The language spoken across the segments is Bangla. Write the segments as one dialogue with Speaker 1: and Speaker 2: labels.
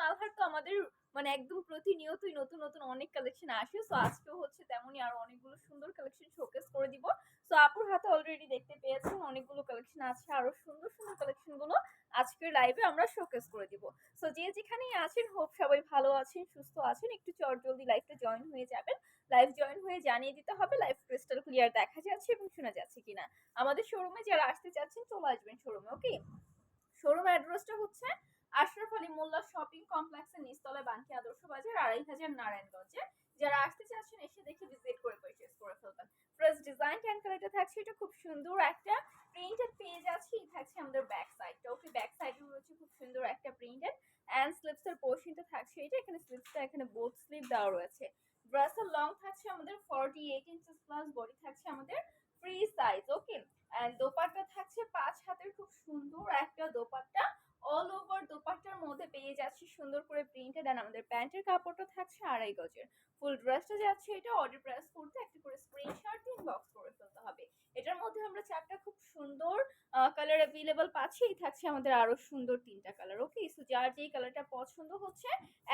Speaker 1: মালহার তো আমাদের মানে একদম প্রতিনিয়তই নতুন নতুন অনেক কালেকশন আসে। সো আজকেও হচ্ছে তেমনই আরও অনেকগুলো সুন্দর কালেকশন শোকেস করে দিব। সো আপুর হাতে অলরেডি দেখতে পেয়েছেন, অনেকগুলো কালেকশন আছে। আরও সুন্দর সুন্দর কালেকশনগুলো আজকের লাইভে আমরা শোকেস করে দিব। সো যে যেখানেই আছেন হোপ সবাই ভালো আছেন, সুস্থ আছেন। একটু চট জলদি লাইভটা জয়েন হয়ে যাবেন। লাইভ জয়েন হয়ে জানিয়ে দিতে হবে লাইভ ক্রিস্টাল ক্লিয়ার দেখা যাচ্ছে এবং শোনা যাচ্ছে কিনা। আমাদের শোরুমে যারা আসতে চাচ্ছেন, চলে আসবেন শোরুমে ওকে শোরুম অ্যাড্রেসটা হচ্ছে মোল্লা শপিং কমপ্লেক্সের নিচতলায় বানকি আদর্শ বাজার আড়াই হাজার নারায়ণগঞ্জে। যারা আসতে চাচ্ছেন, এসে দেখে ভিজিট করে পারচেস করে ফেলবেন। প্লাস ডিজাইন ট্যান কালারটা থাকছে, এটা খুব সুন্দর একটা প্রিন্টেড পেজ আছে থাকছে আমাদের ব্যাক সাইডটা ওকে ব্যাক সাইডে রয়েছে খুব সুন্দর একটা প্রিন্টেড অ্যান্ড স্লিপস এর পোর্শনটা থাকছে এটা। এখানে স্লিপসটা এখানে বোথ স্লিপ দেওয়া রয়েছে। ড্রেসের লং থাকছে আমাদের forty eight inches plus body থাকছে আমাদের free size okay and dupatta থাকছে পাঁচ হাতের, খুব সুন্দর একটা দোপাট্টা। অল ওভার দোপাট্টার মধ্যে পেয়ে যাচ্ছি সুন্দর করে প্রিন্টেড অ্যান্ড আমাদের প্যান্টের কাপড়টা থাকছে আড়াই গজের। ফুল ড্রেসটা যাচ্ছে এটা অর্ডার প্রেস করতে একটা করে স্ক্রিনশট দিয়ে বক্স করে ফেলতে হবে। এটার মধ্যে আমরা চারটা খুব সুন্দর কালার অ্যাভেলেবল পাচ্ছি। থাকছে আমাদের আরও সুন্দর তিনটা কালার ওকে সো যার যেই কালারটা পছন্দ হচ্ছে,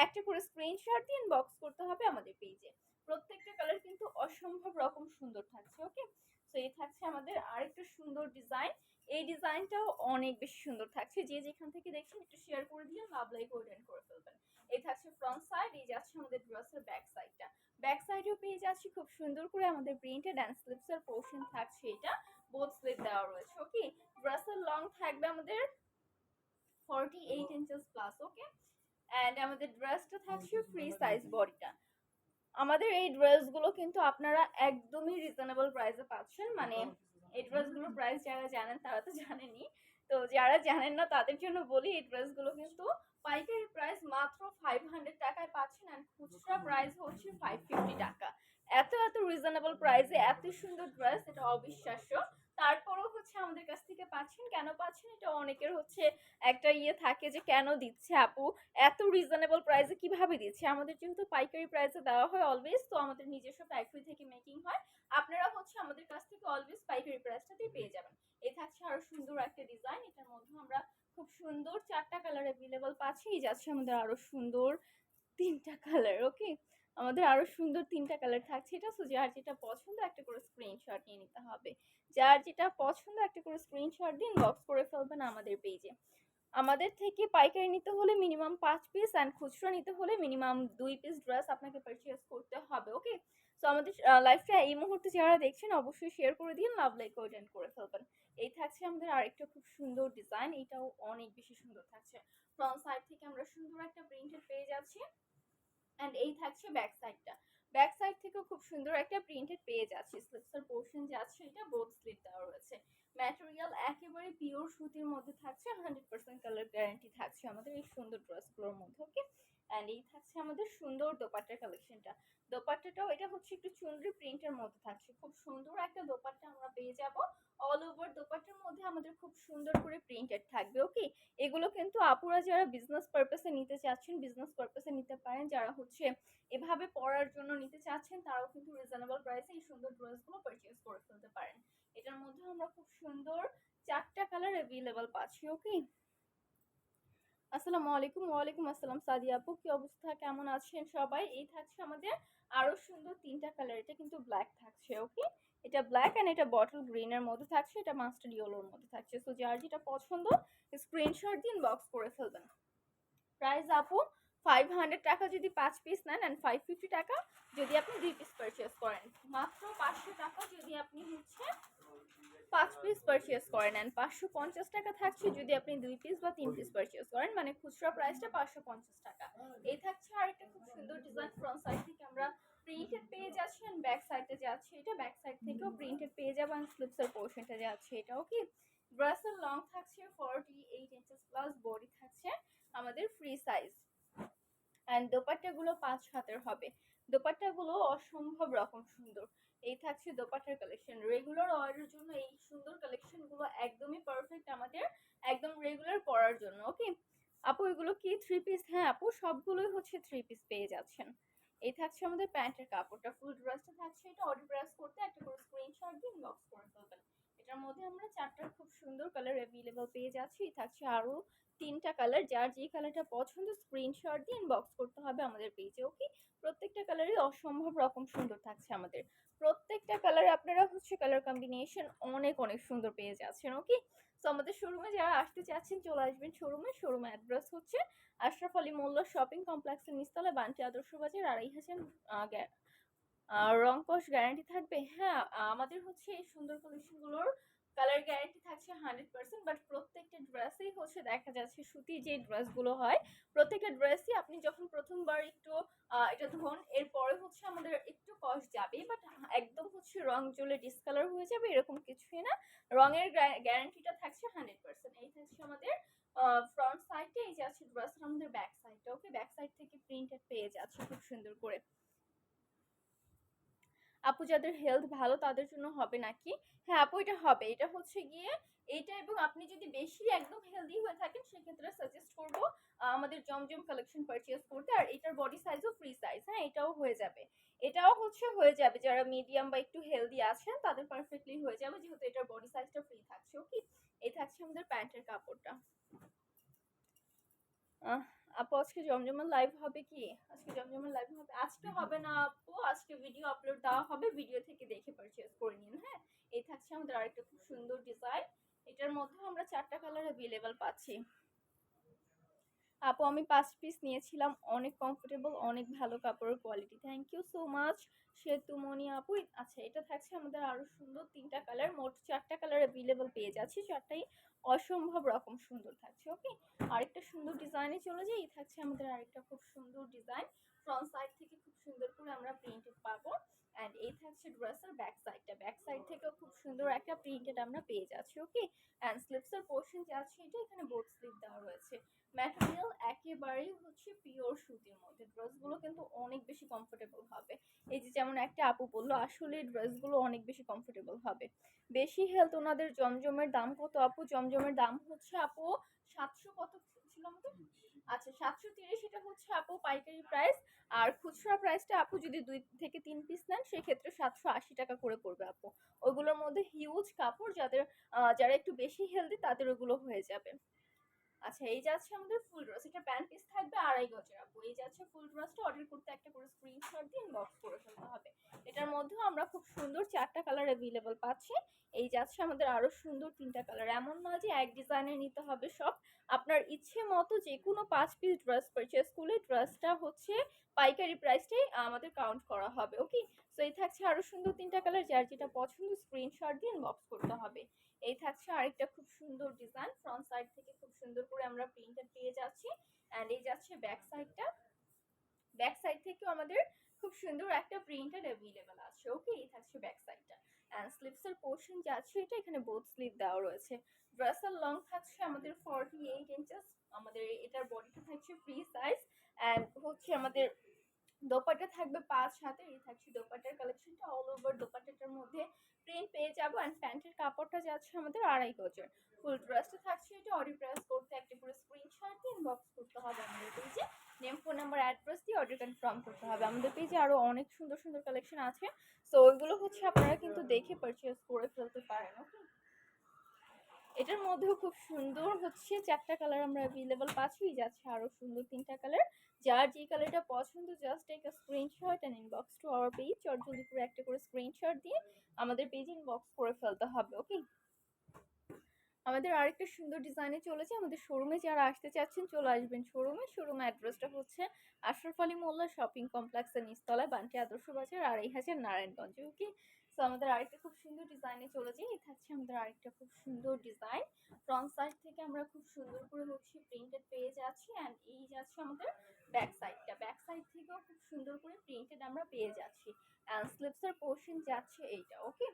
Speaker 1: একটা করে স্ক্রিনশট দিয়ে বক্স করতে হবে আমাদের পেজে প্রত্যেকটা কালার কিন্তু অসম্ভব রকম সুন্দর থাকছে ওকে সো এই থাকছে আমাদের আরেকটা সুন্দর ডিজাইন এই ডিজাইনটাও অনেক বেশি সুন্দর থাকছে। যে যেখান থেকে দেখছেন, একটু শেয়ার করে দিয়ে লাভ লাইক করে ফেলবেন। এই থাকছে ফ্রন্ট সাইড এই যাচ্ছে আমাদের ড্রেসের ব্যাক সাইডটা ব্যাক সাইডেও পেয়ে যাচ্ছি খুব সুন্দর করে আমাদের প্রিন্টেড অ্যান্ড স্লিপসের পোর্শন থাকছে এটা। বোথ স্লিপ দেওয়া রয়েছে ওকে ড্রেসের লং থাকবে আমাদের forty eight inches plus okay and আমাদের ড্রেসটা থাকছে ফ্রি সাইজ বডিটা আমাদের এই ড্রেসগুলো কিন্তু আপনারা একদমই রিজনেবল প্রাইসে পাচ্ছেন। মানে এই ড্রেসগুলোর প্রাইস যারা জানেন তারা তো জানেনি তো যারা জানেন না তাদের জন্য বলি এই ড্রেসগুলো কিন্তু পাইকারি প্রাইস মাত্র ফাইভ হান্ড্রেড টাকায় পাচ্ছেন অ্যান্ড খুচরা প্রাইস হচ্ছে ফাইভ ফিফটি টাকা। এত এত রিজনেবল প্রাইসে এত সুন্দর ড্রেস এটা অবিশ্বাস্য। তারপরেও হচ্ছে আমাদের কাছ থেকে পাচ্ছেন, কেন পাচ্ছেন এটা অনেকের হচ্ছে একটা ইয়ে থাকে যে কেন দিচ্ছে আপু? এত রিজনেবল প্রাইসে কীভাবে দিচ্ছে? আমাদের যেহেতু পাইকারি প্রাইসে দেওয়া হয় অলওয়েজ তো আমাদের নিজস্ব ফ্যাক্টরি থেকে মেকিং হয়। আপনারা হচ্ছে আমাদের কাছ থেকে অলওয়েজ পাইকারি প্রাইসটাতেই পেয়ে যাবেন। এই থাকছে আরও সুন্দর একটা ডিজাইন এটার মধ্যে আমরা খুব সুন্দর চারটা কালার অ্যাভেলেবল পাচ্ছি। এই যাচ্ছে আমাদের আরও সুন্দর তিনটা কালার ওকে আমাদের আরও সুন্দর তিনটা কালার থাকছে। এটা সো যার যেটা পছন্দ একটা করে স্ক্রিনশট নিয়ে নিতে হবে। যার যেটা পছন্দ একটা করে স্ক্রিনশট দিন বক্স করে ফেলবেন আমাদের পেজে আমাদের থেকে পাইকারি নিতে হলে মিনিমাম পাঁচ পিস অ্যান্ড খুচরো নিতে হলে মিনিমাম দুই পিস ড্রেস আপনাকে পারচেস করতে হবে ওকে সো আমাদের লাইফটা এই মুহূর্তে যারা দেখছেন, অবশ্যই শেয়ার করে দিন লাভ লাইক ওয়েডেন্ট করে ফেলবেন। এই থাকছে আমাদের আরেকটা খুব সুন্দর ডিজাইন এটাও অনেক বেশি সুন্দর থাকছে। ফ্রন্ট সাইড থেকে আমরা সুন্দর একটা প্রিন্টেড পেয়ে যাচ্ছি। অ্যান্ড এই থাকছে ব্যাক সাইডটা ব্যাক সাইড থেকেও খুব সুন্দর একটা প্রিন্টেড পেজ আছে স্লিপসের পোর্শন যাচ্ছে এটা বোথ স্লিপ দেওয়া রয়েছে। ম্যাটেরিয়াল একেবারে পিওর সুতির মধ্যে থাকছে। হান্ড্রেড পার্সেন্ট কালার গ্যারান্টি থাকছে আমাদের এই সুন্দর ড্রেসগুলোর মধ্যে ওকে অ্যান্ড এই থাকছে আমাদের সুন্দর দোপাট্টার কালেকশনটা দোপাট্টাটাও এটা হচ্ছে একটু চুনরি প্রিন্টের মধ্যে থাকছে। খুব সুন্দর একটা দোপাট্টা আমরা পেয়ে যাব। অল ওভার দোপাট্টার মধ্যে আমাদের খুব সুন্দর করে প্রিন্টেড থাকবে ওকে এগুলো কিন্তু আপুরা যারা বিজনেস পারপাসে নিতে চাচ্ছেন বিজনেস পারপাসে নিতে পারেন, যারা হচ্ছে এভাবে পরার জন্য নিতে চাচ্ছেন, তারাও কিন্তু রিজনেবল প্রাইসে এই সুন্দর ড্রেসগুলো পারচেজ করে ফেলতে পারেন। এটার মধ্যে আমরা খুব সুন্দর চারটা কালার অ্যাভেলেবল পাচ্ছি ওকে আসসালামু আলাইকুম, ওয়ালাইকুম আসসালাম। সাদিয়া আপু, কি অবস্থা? কেমন আছেন সবাই? এই থাকছে আমাদের আরও সুন্দর তিনটা কালার এটা কিন্তু ব্ল্যাক থাকছে ওকে এটা ব্ল্যাক অ্যান্ড এটা বটল গ্রিনের মধ্যে থাকছে, এটা মাস্টার ইয়েলোর মধ্যে থাকছে। সো যার যেটা পছন্দ স্ক্রিনশট দিন বক্স করে ফেলবেন। প্রাইস আপু ফাইভ হান্ড্রেড টাকা যদি পাঁচ পিস নেন অ্যান্ড ফাইভ ফিফটি টাকা যদি আপনি দুই পিস পারচেস করেন। মাত্র পাঁচশো টাকা যদি আপনি হচ্ছে পাঁচ পিস পারচেস করেন অ্যান্ড পাঁচশো পঞ্চাশ টাকা থাকছে যদি আপনি দুই পিস বা তিন পিস পারচেস করেন মানে খুচরা প্রাইসটা পাঁচশো পঞ্চাশ টাকা। এই থাকছে আরেকটা খুব সুন্দর ডিজাইন ফ্রন্ট সাইড থেকে আমরা প্রিন্টেড পেয়ে যাচ্ছি অ্যান্ড ব্যাক সাইডে যাচ্ছে। এটা ব্যাক সাইড থেকেও প্রিন্টেড পেয়ে যাব অ্যান্ড স্লিপসের পোর্শনটা যাচ্ছে। এটাও কি? ড্রেসের লং থাকছে forty eight inches plus body থাকছে আমাদের ফ্রি সাইজ অ্যান্ড দোপাট্টাগুলো পাঁচ হাতের হবে। দোপাট্টাগুলো অসম্ভব রকম সুন্দর। এই থাকছে দোপাটার কালেকশন রেগুলার অর্ডারের জন্য এই সুন্দর কালেকশনগুলো একদমই পারফেক্ট আমাদের, একদম রেগুলার পরার জন্য ওকে আপু, এগুলো কি থ্রি পিস হ্যাঁ আপু, সবগুলোই হচ্ছে থ্রি পিস পেয়ে যাচ্ছেন। এই থাকছে আমাদের প্যান্টের কাপড়টা। ফুল ড্রেসটা থাকছে এটা অর্ডার প্রেস করতে একটা করে স্ক্রিনশট দিয়ে ইনবক্স করে ফেলবেন। এটার মধ্যে আমরা চারটার খুব সুন্দর কালার অ্যাভেলেবল পেয়ে যাচ্ছি। থাকছে আরও তিনটা কালার যার যে কালারটা পছন্দ স্ক্রিনশট দিয়ে ইনবক্স করতে হবে আমাদের পেজে ওকে প্রত্যেকটা কালারই অসম্ভব রকম সুন্দর থাকছে আমাদের। প্রত্যেকটা কালার আপনারা হচ্ছে কালার কম্বিনেশন অনেক অনেক সুন্দর পেয়ে যাচ্ছেন ওকে তো আমাদের শোরুমে যারা আসতে চাচ্ছেন, চলে আসবেন শোরুমে শোরুমে অ্যাড্রেস হচ্ছে আশরাফ আলী মোল্লা শপিং কমপ্লেক্সের নিচতলা, বান্টি আদর্শ বাজার, আড়াই হাজার রং কস গ্যারান্টি থাকবে? হ্যাঁ আমাদের হচ্ছে এই সুন্দর কালেকশনগুলোর কালার গ্যারান্টি থাকছে হান্ড্রেড পার্সেন্ট বাট প্রত্যেকটা ড্রেসেই হচ্ছে দেখা যাচ্ছে সুতির যে ড্রেসগুলো হয়, প্রত্যেকটা ড্রেসই আপনি যখন প্রথমবার একটু এটা ধরুন, এরপরে হচ্ছে আমাদের একটু কস্ট যাবে বাট একদম হচ্ছে রং জ্বলে ডিসকালার হয়ে যাবে, এরকম কিছুই না। রঙের গ্যারান্টিটা থাকছে হান্ড্রেড পার্সেন্ট এই থাকছে আমাদের ফ্রন্ট সাইডে এই যে আছে ড্রেসের আমাদের ব্যাক সাইডটা ওকে ব্যাক সাইড থেকে প্রিন্টেড পেয়ে যাচ্ছে খুব সুন্দর করে। আপু যাদের হেলথ ভালো তাদের জন্য হবে নাকি? হ্যাঁ আপু এটা হবে। এটা হচ্ছে গিয়ে এইটা এবং আপনি যদি বেশি একদম হেলদি হয়ে থাকেন সেক্ষেত্রে সাজেস্ট করব আমাদের জমজম কালেকশন পারচেজ করতে। আর এটার বডি সাইজও ফ্রি সাইজ হ্যাঁ এটাও হয়ে যাবে। এটাও হচ্ছে হয়ে যাবে। যারা মিডিয়াম বা একটু হেলদি আছেন তাদের পারফেক্টলি হয়ে যাবে যেহেতু এটার বডি সাইজটা ফ্রি থাকছে। ওকে এই থাকছে আমাদের প্যান্টের কাপড়টা। আহ, আপু, আজকে জমজমের লাইভ হবে কি? আজকে জমজমের লাইভ হবে? আজকে হবে না আপু, আজকে ভিডিও আপলোড দেওয়া হবে ভিডিও থেকে দেখে পারচেজ করে নিন হ্যাঁ? এই থাকছে আমাদের আরেকটা খুব সুন্দর ডিজাইন এটার মধ্যে আমরা চারটা কালার অ্যাভেলেবল পাচ্ছি। আপু, আমি পাঁচ পিস নিয়েছিলাম। অনেক কমফোর্টেবল অনেক ভালো কাপড়ের quality thank you so much Setumoni আপু। আচ্ছা এটা থাকছে আমাদের আরও সুন্দর তিনটা কালার মোট চারটা কালার অ্যাভেলেবল পেয়ে যাচ্ছি, চারটাই অসম্ভব রকম সুন্দর থাকছে ওকে আরেকটা সুন্দর ডিজাইনে চলে যাই থাকছে আমাদের আরেকটা খুব সুন্দর ডিজাইন ফ্রন্ট সাইড থেকে খুব সুন্দর করে আমরা প্রিন্টেড পাবো। অ্যান্ড এই থাকছে ড্রেসের ব্যাক সাইডটা ব্যাক সাইড থেকেও খুব সুন্দর একটা প্রিন্টেড আমরা পেয়ে যাচ্ছি ওকে অ্যান্ড স্লিপসের পোর্শন যে আছে এটা, এখানে বোথ স্লিপ দেওয়া রয়েছে। ম্যাটেরিয়াল একেবারেই হচ্ছে পিওর সুতির মধ্যে। ড্রেসগুলো কিন্তু অনেক বেশি কমফোর্টেবল হবে। এই যে যেমন একটা আপু বলল, আসলে ড্রেসগুলো অনেক বেশি কমফোর্টেবল হবে। বেশি হেলথ ওনাদের জমজমের দাম কত? আপু, জমজমের দাম হচ্ছে, আপু, সাতশো কত ছিল আমাদের? আচ্ছা সাতশো তিরিশ এটা হচ্ছে আপু পাইকারি প্রাইস আর খুচরা প্রাইসটা আপু যদি দুই থেকে তিন পিস নেন, সেক্ষেত্রে সাতশো আশি টাকা করে পড়বে আপু। ওগুলোর মধ্যে হিউজ কাপড় যাদের যারা একটু বেশি হেলদি তাদের ওগুলো হয়ে যাবে। আচ্ছা এই যাচ্ছে আমাদের ফুল ড্রেস এটা প্যান্ট পিস থাকবে আড়াই গজের আপু এই যাচ্ছে ফুল ড্রেসটা অর্ডার করতে একটা করে স্ক্রিনশট দিয়ে ইনবক্স করে ফেলতে হবে। এটার মধ্যেও আমরা খুব সুন্দর চারটা কালার অ্যাভেলেবল পাচ্ছি। এই যাচ্ছে আমাদের আরও সুন্দর তিনটা কালার এমন না যে এক ডিজাইনে নিতে হবে সব। আপনার ইচ্ছে মতো যে কোনো পাঁচ পিস ড্রেস পারচেস করলে ড্রেসটা হচ্ছে পাইকারি প্রাইসটাই আমাদের কাউন্ট করা হবে ওকে সো এই থাকছে আরও সুন্দর তিনটা কালার যার যেটা পছন্দ স্ক্রিনশট দিয়ে ইনবক্স করতে হবে। এই থাকছে আরেকটা খুব সুন্দর ডিজাইন ফ্রন্ট সাইড থেকে খুব সুন্দর করে আমরা প্রিন্টেড পেয়ে যাচ্ছি অ্যান্ড এই যাচ্ছে ব্যাক সাইডটা ব্যাক সাইড থেকেও আমাদের খুব সুন্দর একটা প্রিন্টেড অ্যাভেলেবেল আছে ওকে এই থাকছে ব্যাক সাইডটা অ্যান্ড স্লিপসের পোর্শন যে আছে, এটা এখানে বোথ স্লিপ দেওয়া রয়েছে। ড্রেসের লং থাকছে আমাদের ফর্টি এইট ইঞ্চেস আমাদের এটার বডিটা থাকছে ফ্রি সাইজ অ্যান্ড হচ্ছে আমাদের দোপাট্টা থাকবে পাঁচ হাতে, এই থাকছে দোপাট্টার কালেকশনটা অল ওভার দোপাট্টাটার মধ্যে প্রিন্ট পেয়ে যাব অ্যান্ড প্যান্টের কাপড়টা যাচ্ছে আমাদের আড়াই গজের। ফুল ড্রেসটা থাকছে এটা অর্ডার প্রেস করতে একটা করে স্ক্রিনশট দিয়ে ইনবক্স করতে হবে আমাদের পেজে নেম ফোন নাম্বার অ্যাড্রেস দিয়ে অর্ডার কনফার্ম করতে হবে। আমাদের পেজে আরও অনেক সুন্দর সুন্দর কালেকশন আছে। সো ওইগুলো হচ্ছে আপনারা কিন্তু দেখে পারচেস করে ফেলতে পারেন ওকে এটার মধ্যেও খুব সুন্দর হচ্ছে চারটা কালার আমরা অ্যাভেলেবল পাচ্ছি, যাচ্ছে আরও সুন্দর তিনটা কালার যার যে কালারটা পছন্দ just a screenshot and inbox to our page চট জলদি করে একটা করে স্ক্রিনশট দিয়ে আমাদের পেজে ইনবক্স করে ফেলতে হবে ওকে আমাদের আরেকটা সুন্দর ডিজাইনে চলেছে। আমাদের শোরুমে যারা আসতে চাচ্ছেন, চলে আসবেন শোরুমে শোরুম অ্যাড্রেসটা হচ্ছে আশরফ আলী মোল্লা শপিং কমপ্লেক্সের নিচতলায়, বান্টি আদর্শ বাজার, আড়াই হাজার নারায়ণগঞ্জে ওকে তো আমাদের আরেকটা খুব সুন্দর ডিজাইনে চলে যাই। থাকছে আমাদের আরেকটা খুব সুন্দর ডিজাইন ফ্রন্ট সাইড থেকে আমরা খুব সুন্দর করে হচ্ছে প্রিন্টেড পেয়ে যাচ্ছি অ্যান্ড এই যাচ্ছে আমাদের ব্যাক সাইডটা ব্যাক সাইড থেকেও খুব সুন্দর করে প্রিন্টেড আমরা পেয়ে যাচ্ছি। অ্যান্ড স্লিপসের পোর্শন যাচ্ছে এইটা ওকে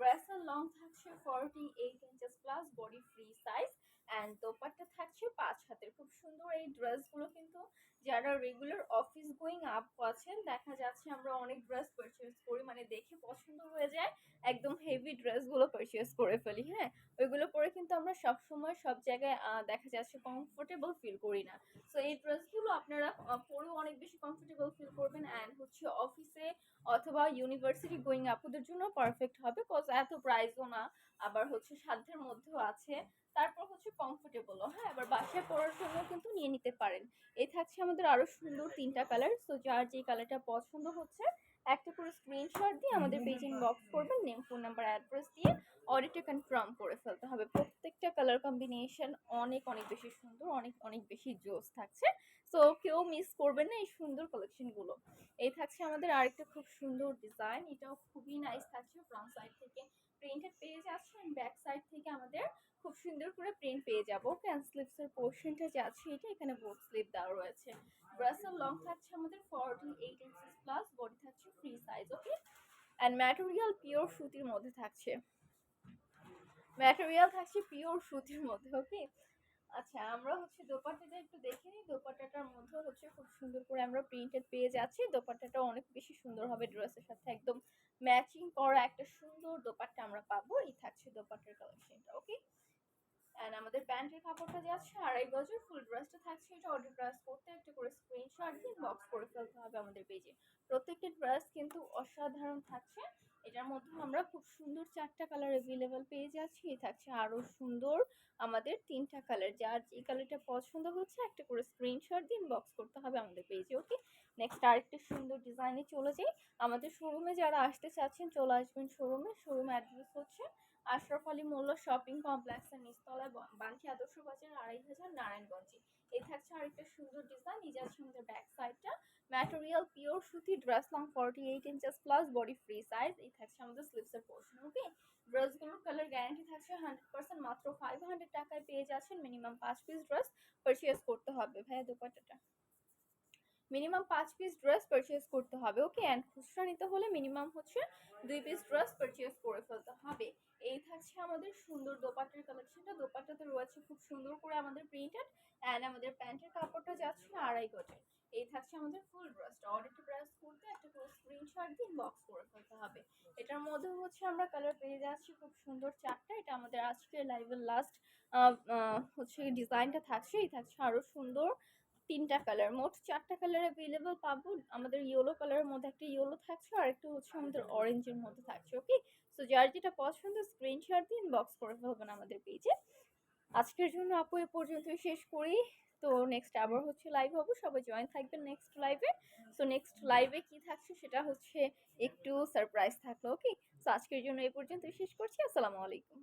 Speaker 1: ড্রেসের লং থাকছে forty eight inches plus body free size and dupatta থাকছে পাঁচ হাতের। খুব সুন্দর এই ড্রেসগুলো কিন্তু যারা রেগুলার অফিস গোয়িং আপ আছেন, দেখা যাচ্ছে আমরা অনেক ড্রেস পারচেস করি মানে দেখে পছন্দ হয়ে যায়, একদম হেভি ড্রেসগুলো পারচেস করে ফেলি হ্যাঁ? ওইগুলো পরে কিন্তু আমরা সব সময় সব জায়গায় দেখা যাচ্ছে কমফোর্টেবল ফিল করি না। সো এই ড্রেসগুলো আপনারা পরেও অনেক বেশি কমফোর্টেবল ফিল করবেন অ্যান্ড হচ্ছে অফিসে অথবা ইউনিভার্সিটি গোয়িং আপুদের জন্য পারফেক্ট হবে কজ এত প্রাইসও না, আবার হচ্ছে সাধ্যের মধ্যেও আছে। তারপর হচ্ছে কমফোর্টেবলও হ্যাঁ? আবার বাসায় পরার জন্য কিন্তু নিয়ে নিতে পারেন। এই থাকছে আমাদের আরও সুন্দর তিনটা কালার সো যার যে কালারটা পছন্দ হচ্ছে একটা করে স্ক্রিনশট দিয়ে আমাদের পেজ ইনবক্স করবেন নেম ফোন নাম্বার অ্যাড্রেস দিয়ে অর্ডারটা কনফার্ম করে ফেলতে হবে। প্রত্যেকটা কালার কম্বিনেশন অনেক অনেক বেশি সুন্দর অনেক অনেক বেশি জোস থাকছে। সো কেউ মিস করবেন না এই সুন্দর কালেকশনগুলো এই থাকছে আমাদের আরেকটা খুব সুন্দর ডিজাইন এটাও খুবই নাইস থাকছে। ফ্রন্ট সাইড থেকে প্রিন্টেড পেয়ে যাচ্ছে ব্যাক সাইড থেকে আমাদের খুব সুন্দর করে প্রিন্ট পেয়ে যাব। ক্যান স্লিপসের পোর্শনটা যে আছে এটা এখানে বোথ স্লিপ দেওয়া রয়েছে। ব্রাসেল লং থাকছে আমাদের forty eight inches plus body থাকছে free size okay and material pure সুতির মধ্যে থাকছে। ম্যাটেরিয়াল থাকছে পিওর সুতির মধ্যে ওকে আচ্ছা আমরা হচ্ছে দোপাট্টাটা একটু দেখে নিই। দোপাট্টাটার মধ্যে হচ্ছে খুব সুন্দর করে আমরা প্রিন্টেড পেয়ে যাচ্ছি। দোপাট্টাটা অনেক বেশি সুন্দর হবে ড্রেসের সাথে। একদম ম্যাচিং করা একটা সুন্দর দোপাট্টা আমরা পাবো। এই থাকছে দোপাট্টার কালেকশনটা ওকে অ্যান্ড আমাদের প্যান্টের কাপড়টা যাচ্ছে আড়াই গজের। ফুল ড্রেসটা থাকছে এটা। অর্ডার প্রাইস করতে একটা করে স্ক্রিনশট দিয়ে বক্স করে ফেলতে হবে আমাদের পেজে প্রত্যেকটা ড্রেস কিন্তু অসাধারণ থাকছে। এটার মধ্যে আমরা খুব সুন্দর চারটা কালার অ্যাভেলেবেল পেয়ে যাচ্ছি। থাকছে আরও সুন্দর আমাদের তিনটা কালার যার যে কালারটা পছন্দ হচ্ছে, একটা করে স্ক্রিনশট দিয়ে বক্স করতে হবে আমাদের পেজে ওকে নেক্সট আরেকটা সুন্দর ডিজাইনে চলে যাই। আমাদের শোরুমে যারা আসতে চাচ্ছেন, চলে আসবেন শোরুমে শোরুম অ্যাড্রেস হচ্ছে আশরাফ আলী মোল্ল শপিং কমপ্লেক্সের নিচতলায়, বা- বানকি আদর্শ বাজার আড়াই হাজার নারায়ণগঞ্জে। এই থাকছে আরেকটা সুন্দর ডিজাইন এই যাচ্ছে আমাদের ব্যাক সাইডটা ম্যাটেরিয়াল পিওর সুতি dress long forty eight inches plus body free size এই থাকছে আমাদের স্লিপসের পোর্শন ওকে ড্রেসগুলোর কালার গ্যারান্টি থাকছে হান্ড্রেড পার্সেন্ট মাত্র ফাইভ হান্ড্রেড টাকায় পেয়ে যাচ্ছেন মিনিমাম পাঁচ পিস ড্রেস পারচেস করতে হবে, ভাইয়া দোপাট্টাটা। মিনিমাম পাঁচ পিস ড্রেস পারচেস করতে হবে ওকে অ্যান্ড খুচরা নিতে হলে মিনিমাম হচ্ছে দুই পিস ড্রেস পারচেস করে ফেলতে হবে। এই থাকছে আমাদের সুন্দর দোপাট্টার কালেকশনটা দোপাট্টাতে রয়েছে খুব সুন্দর করে আমাদের প্রিন্টেড অ্যান্ড আমাদের প্যান্টের কাপড়টা যাচ্ছে আড়াই গজে এই থাকছে আমাদের ফুল ড্রেসটা অর্ডারটা প্রেস করতে একটা করে স্ক্রিনশট দিয়ে বক্স করে ফেলতে হবে। এটার মধ্যে হচ্ছে আমরা কালার পেয়ে যাচ্ছি খুব সুন্দর চারটা। এটা আমাদের আজকের লাইভের লাস্ট হচ্ছে ডিজাইনটা থাকছে। এই থাকছে আরও সুন্দর তিনটা কালার মোট চারটা কালার অ্যাভেলেবল পাবো। আমাদের ইয়েলো কালারের মধ্যে একটা ইয়েলো থাকছে আর একটা হচ্ছে আমাদের অরেঞ্জের মধ্যে থাকছে ওকে সো যার যেটা পছন্দ স্ক্রিনশট দিন বক্স করে ফেলবেন আমাদের পেজে আজকের জন্য আপু এ পর্যন্তই শেষ করি। তো নেক্সট আবার হচ্ছে লাইভ হবে, সবাই জয়েন থাকবেন নেক্সট লাইভে সো নেক্সট লাইভে কি থাকছে সেটা হচ্ছে একটু সারপ্রাইজ থাকল ওকে সো আজকের জন্য এই পর্যন্ত শেষ করছি, আসসালামু আলাইকুম।